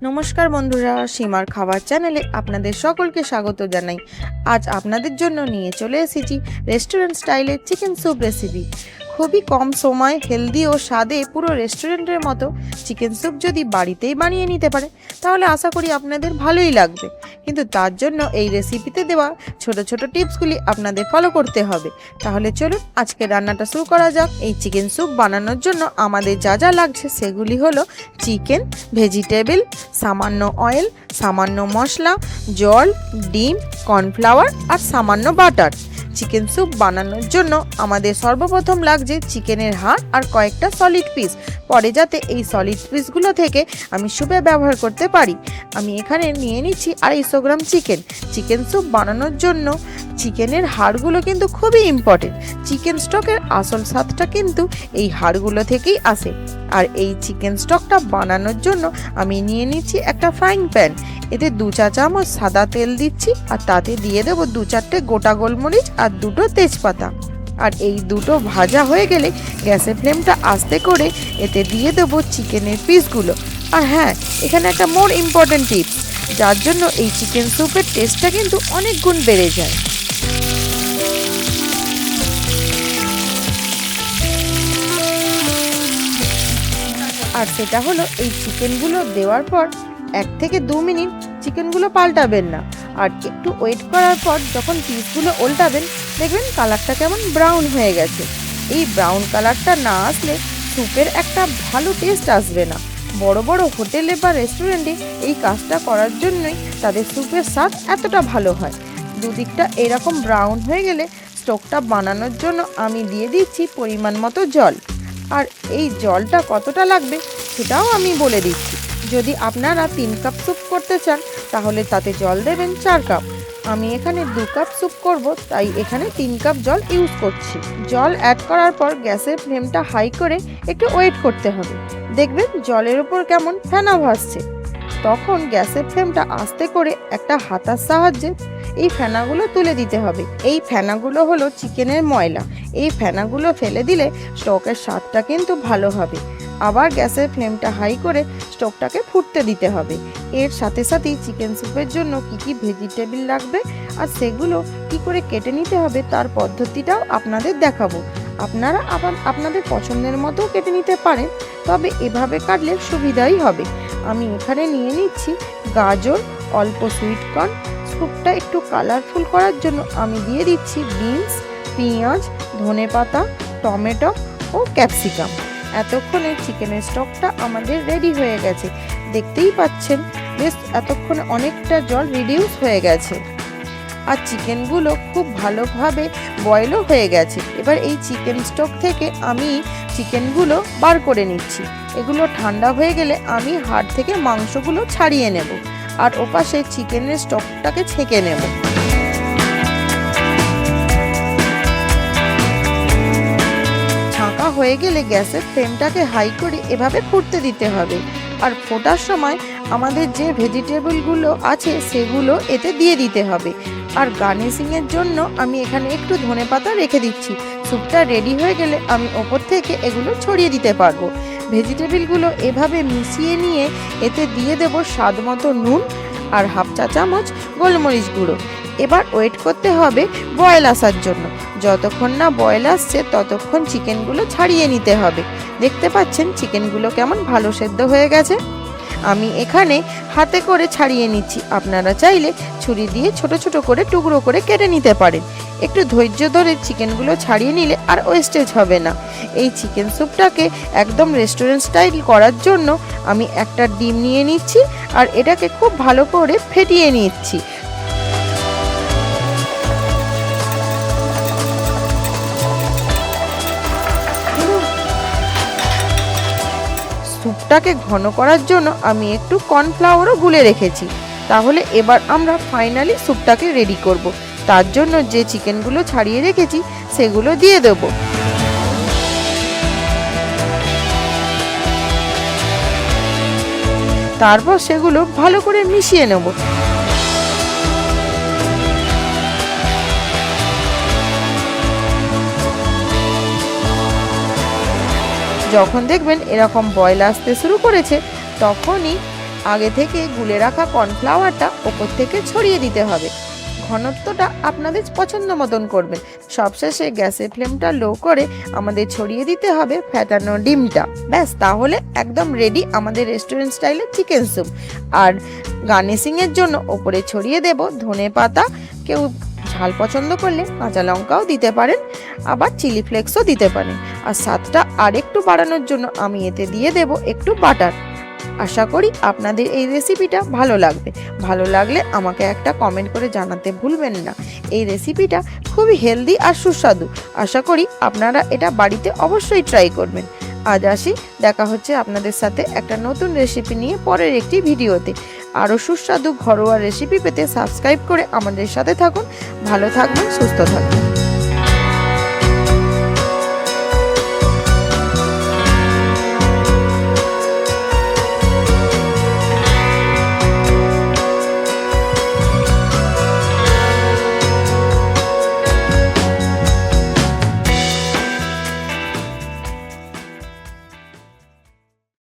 নমস্কার বন্ধুরা, সীমার খাবার চ্যানেলে আপনাদের সকলকে স্বাগত জানাই। আজ আপনাদের জন্য নিয়ে চলে এসেছি রেস্টুরেন্ট স্টাইলের চিকেন স্যুপ রেসিপি খুবই কম সময় হেলদি ও স্বাদে পুরো রেস্টুরেন্টের মতো চিকেন স্যুপ যদি বাড়িতেই বানিয়ে নিতে পারে, তাহলে আশা করি আপনাদের ভালোই লাগবে। কিন্তু তার জন্য এই রেসিপিতে দেওয়া ছোট ছোট টিপসগুলি আপনাদের ফলো করতে হবে। তাহলে চলুন আজকে রান্নাটা শুরু করা যাক। এই চিকেন স্যুপ বানানোর জন্য আমাদের যা যা লাগছে সেগুলি হলো চিকেন ভেজিটেবল সামান্য অয়েল সামান্য মশলা, জল, ডিম কর্নফ্লাওয়ার আর সামান্য বাটার চিকেন স্যুপ বানানোর জন্য আমাদের সর্বপ্রথম লাগছে চিকেনের হাড় আর কয়েকটা সলিড পিস পরে যাতে এই সলিড পিসগুলো থেকে আমি স্যুপে ব্যবহার করতে পারি। আমি এখানে নিয়ে নিচ্ছি আড়াইশো গ্রাম চিকেন চিকেন স্যুপ বানানোর জন্য চিকেনের হাড়গুলো কিন্তু খুবই ইম্পর্টেন্ট চিকেন স্টকের আসল স্বাদটা কিন্তু এই হাড়গুলো থেকেই আসে। আর এই চিকেন স্টকটা বানানোর জন্য আমি নিয়ে নিচ্ছি একটা ফ্রাইং প্যান এতে দু চা চামচ সাদা তেল দিচ্ছি আর তাতে দিয়ে দেবো দু চারটে গোটা গোলমরিচ আর দুটো তেজপাতা। আর এই দুটো ভাজা হয়ে গেলে গ্যাসের ফ্লেমটা আস্তে করে এতে দিয়ে দেবো চিকেনের পিসগুলো। আর হ্যাঁ এখানে একটা মোর ইম্পর্ট্যান্ট টিপস যার জন্য এই চিকেন স্যুপের টেস্টটা কিন্তু অনেক গুণ বেড়ে যায়। আর সেটা হলো এই চিকেনগুলো দেওয়ার পর এক থেকে দু মিনিট চিকেনগুলো পাল্টাবেন না। আর একটু ওয়েট করার পর যখন পিসগুলো উল্টাবেন দেখবেন কালারটা কেমন ব্রাউন হয়ে গেছে। এই ব্রাউন কালারটা না আসলে স্যুপের একটা ভালো টেস্ট আসবে না। বড় বড় হোটেলে বা রেস্টুরেন্টে এই কাজটা করার জন্যই তাদের স্যুপের স্বাদ এতটা ভালো হয়। দুদিকটা এরকম ব্রাউন হয়ে গেলে স্টোকটা বানানোর জন্য আমি দিয়ে দিচ্ছি পরিমাণ মতো জল। আর এই জলটা কতটা লাগবে সেটাও আমি বলে দিচ্ছি। যদি আপনারা তিন কাপ স্যুপ করতে চান, তাহলে তাতে জল দেবেন চার কাপ। আমি এখানে দু কাপ স্যুপ করব, তাই এখানে তিন কাপ জল ইউজ করছি। জল অ্যাড করার পর গ্যাসের ফ্লেমটা হাই করে একটু ওয়েট করতে হবে। দেখবেন জলের উপর কেমন ফেনা ভাসছে। তখন গ্যাসের ফ্লেমটা আস্তে করে একটা হাতার সাহায্যে এই ফেনাগুলো তুলে দিতে হবে। এই ফেনাগুলো হলো চিকেনের ময়লা। এই ফেনাগুলো ফেলে দিলে স্টকের স্বাদটা কিন্তু ভালো হবে। আবার গ্যাসের ফ্লেমটা হাই করে স্টোভটাকে ফুটতে দিতে হবে। এর সাথে সাথেই চিকেন স্যুপের জন্য কি কি ভেজিটেবল লাগবে আর সেগুলো কি করে কেটে নিতে হবে তার পদ্ধতিটাও আপনাদের দেখাবো। আপনারা আবার আপনাদের পছন্দের মতো কেটে নিতে পারেন, তবে এভাবে কাটলে সুবিধাই হবে। আমি এখানে নিয়ে নিচ্ছি গাজর, অল্প সুইট কর্ন স্যুপটা একটু কালারফুল করার জন্য আমি দিয়ে দিচ্ছি বিনস পেঁয়াজ, ধনেপাতা, টমেটো ও ক্যাপসিকাম এতক্ষণে চিকেনের স্টকটা আমাদের রেডি হয়ে গেছে। দেখতেই পাচ্ছেন, বেশ এতক্ষণে অনেকটা জল রিডিউস হয়ে গেছে। আর চিকেনগুলো খুব ভালোভাবে বয়েলও হয়ে গেছে। এবার এই চিকেন স্টক থেকে আমি চিকেনগুলো বার করে নিচ্ছি। এগুলো ঠান্ডা হয়ে গেলে আমি হাড় থেকে মাংসগুলো ছাড়িয়ে নেব। আর ওপাশে চিকেনের স্টকটাকে ছেঁকে নেব। ছাঁকা হয়ে গেলে গ্যাসের ফ্লেমটাকে হাই করে এভাবে ফুটতে দিতে হবে। আর ফোটার সময় আমাদের যে ভেজিটেবলগুলো আছে সেগুলো এতে দিয়ে দিতে হবে। আর গার্নিশিংয়ের জন্য আমি এখানে একটু ধনেপাতা রেখে দিচ্ছি। স্যুপটা রেডি হয়ে গেলে আমি ওপর থেকে এগুলো ছড়িয়ে দিতে পারব। ভেজিটেবলগুলো এভাবে মিশিয়ে নিয়ে এতে দিয়ে দেব স্বাদ মতো নুন আর হাফ চা চামচ গোলমরিচ গুঁড়ো। এবার ওয়েট করতে হবে বয়েল আসার জন্য। যতক্ষণ না বয়েল আসছে, ততক্ষণ চিকেনগুলো ছাড়িয়ে নিতে হবে। দেখতে পাচ্ছেন চিকেনগুলো কেমন ভালো সেদ্ধ হয়ে গেছে। আমি এখানে হাতে করে ছাড়িয়ে নিচ্ছি। আপনারা চাইলে ছুরি দিয়ে ছোট ছোট করে টুকরো করে কেটে নিতে পারেন। একটু ধৈর্য ধরে চিকেনগুলো ছাড়িয়ে নিলে আর ওয়েস্টেজ হবে না। এই চিকেন স্যুপটাকে একদম রেস্টুরেন্ট স্টাইল করার জন্য আমি একটা ডিম নিয়ে নিচ্ছি আর এটাকে খুব ভালো করে ফেটিয়ে নিচ্ছি। স্যুপটাকে ঘন করার জন্য আমি একটু কর্নফ্লাওয়ারও গুলে রেখেছি। তাহলে এবার আমরা ফাইনালি স্যুপটাকে রেডি করব। তার জন্য যে চিকেনগুলো ছাড়িয়ে রেখেছি, সেগুলো দিয়ে দেবো। তারপর সেগুলো ভালো করে মিশিয়ে নেব। যখন দেখবেন এরকম বয়ল আসতে শুরু করেছে, তখনই আগে থেকে গুলে রাখা কর্নফ্লাওয়ারটা ওপর থেকে ছড়িয়ে দিতে হবে। ঘনত্বটা আপনাদের পছন্দ মতন করবেন সবশেষে গ্যাসের ফ্লেমটা লো করে আমাদের ছড়িয়ে দিতে হবে ফ্যাটানো ডিমটা। ব্যাস, তাহলে একদম রেডি আমাদের রেস্টুরেন্ট স্টাইলের চিকেন স্যুপ আর গার্নিশিংয়ের জন্য ওপরে ছড়িয়ে দেব ধনে পাতা। কেউ ঝাল পছন্দ করলে কাঁচা লঙ্কাও দিতে পারেন, আবার চিলি ফ্লেক্সও দিতে পারেন। আর স্বাদটা আরেকটু বাড়ানোর জন্য আমি এতে দিয়ে দেব একটু বাটার আশা করি আপনাদের এই রেসিপিটা ভালো লাগবে। ভালো লাগলে আমাকে একটা কমেন্ট করে জানাতে ভুলবেন না। এই রেসিপিটা খুবই হেলদি আর সুস্বাদু। আশা করি আপনারা এটা বাড়িতে অবশ্যই ট্রাই করবেন। আজ আসি, দেখা হচ্ছে আপনাদের সাথে একটা নতুন রেসিপি নিয়ে পরের একটি ভিডিওতে। আরও সুস্বাদু ঘরোয়া রেসিপি পেতে সাবস্ক্রাইব করে আমাদের সাথে থাকুন। ভালো থাকবেন, সুস্থ থাকবেন।